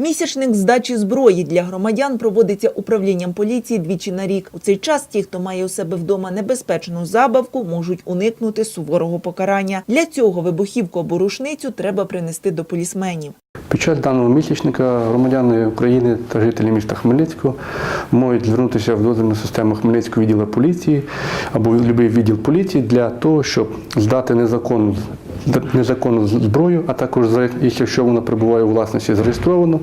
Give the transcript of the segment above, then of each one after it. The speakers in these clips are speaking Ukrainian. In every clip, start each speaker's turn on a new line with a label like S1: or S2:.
S1: Місячник здачі зброї для громадян проводиться управлінням поліції двічі на рік. У цей час ті, хто має у себе вдома небезпечну забавку, можуть уникнути суворого покарання. Для цього вибухівку або рушницю треба принести до полісменів.
S2: Під час даного місячника громадяни України та жителі міста Хмельницького можуть звернутися в дозвільну систему Хмельницького відділу поліції або в будь-який відділ поліції для того, щоб здати незаконну незаконну зброю, а також за якщо вона перебуває у власності зареєстровано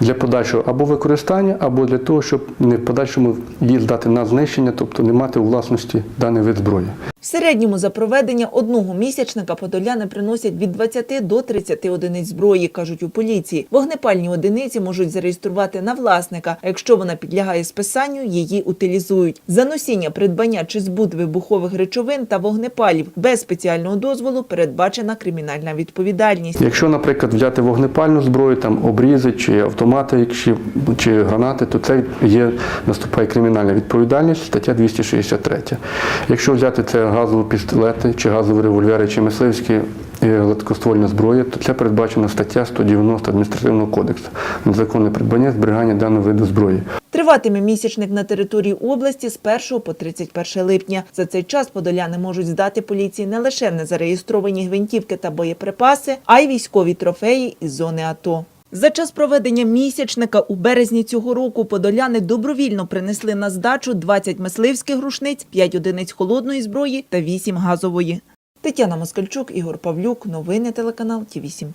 S2: для подальшого або використання, або для того, щоб не в подальшому її здати на знищення, тобто не мати у власності даний вид зброї.
S1: В середньому за проведення одного місячника подоляни приносять від 20 до 30 одиниць зброї, кажуть у поліції. Вогнепальні одиниці можуть зареєструвати на власника, а якщо вона підлягає списанню, її утилізують. За носіння, придбання чи збут вибухових речовин та вогнепалів без спеціального дозволу передбачена кримінальна відповідальність.
S2: Якщо, наприклад, взяти вогнепальну зброю, там обрізи чи автомати, чи, чи гранати, то це є наступає кримінальна відповідальність, стаття 263. Якщо взяти це газові пістолети, чи газові револьвери, чи мисливські е, гладкоствольна зброя, то це передбачена стаття 190 адміністративного кодексу незаконне придбання зберігання даного виду зброї.
S1: Триватиме місячник на території області з 1 по 31 липня. За цей час подоляни можуть здати поліції не лише незареєстровані гвинтівки та боєприпаси, а й військові трофеї із зони АТО. За час проведення місячника у березні цього року подоляни добровільно принесли на здачу 20 мисливських рушниць, 5 одиниць холодної зброї та 8 газової. Тетяна Москальчук, Ігор Павлюк. Новини телеканал Ті 8